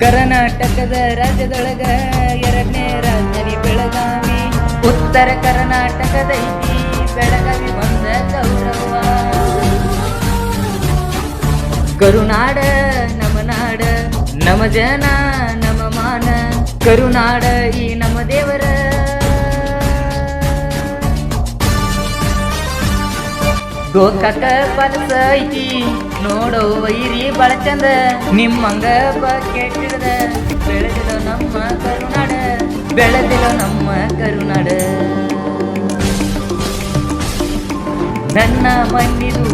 ಕರ್ನಾಟಕದ ರಾಜ್ಯದೊಳಗ ಎರಡನೇ ರಾಜಧಾನಿ ಬೆಳಗಾವಿ. ಉತ್ತರ ಕರ್ನಾಟಕದ ಐತಿ ಬೆಳಗಾವಿ ಬಂದ ಗೌರವ. ಕರುನಾಡ ನಮ ನಾಡ ನಮ ಜನ ನಮ ಮಾನ. ಕರುನಾಡ ಈ ನಮ್ಮ ದೇವರ ಗೋಕಾಕ ಪಲ್ಸ ಐತಿ ನೋಡೋ ವೈರಿ ಬಾಳ ಚಂದ ನಿಮ್ಮಂಗ ಬಕೆಟ್ ಹಿಡ್ದ ಬೆಳೆದಿರೋ ನಮ್ಮ ಕರುನಾಡ ಬೆಳೆದಿರೋ ನಮ್ಮ ಕರುನಾಡ ನನ್ನ ಮಣ್ಣಿದು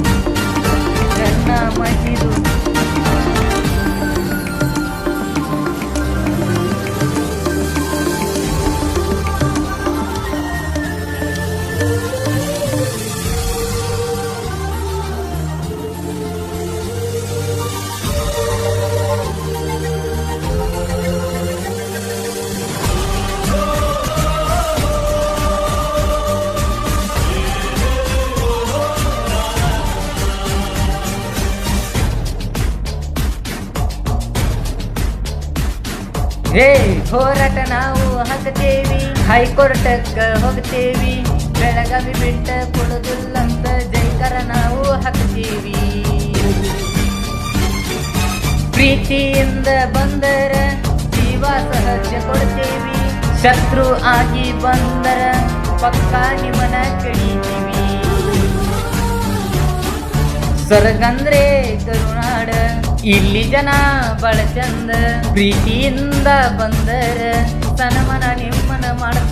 ಹೇ ಹೋರಾಟ ನಾವು ಹಾಕತೇವಿ ಹೈಕೋರ್ಟಕ್ಕ ಹೋಗ್ತೇವಿ ಬೆಳಗಾವಿ ಬಿಟ್ಟ ಕೊಡುದಿಲ್ಲಂತ ಜೈಕರ ನಾವು ಹಾಕ್ತೀವಿ ಪ್ರೀತಿಯಿಂದ ಬಂದರ ಜೀವ ಸಹಜ ಕೊಡ್ತೇವಿ ಶತ್ರು ಆಗಿ ಬಂದರ ಪಕ್ಕ ನಿಮ್ಮನ ಕಡಿತೀವಿ. ಸ್ವರ್ಗಂದ್ರೆ ಕರುನಾಡ ಇಲ್ಲಿ ಜನ ಬಳ ಚಂದ ಪ್ರೀತಿಯಿಂದ ಬಂದರ. ನಿಮ್ಮನ ಮಾಡ್ತಾರ.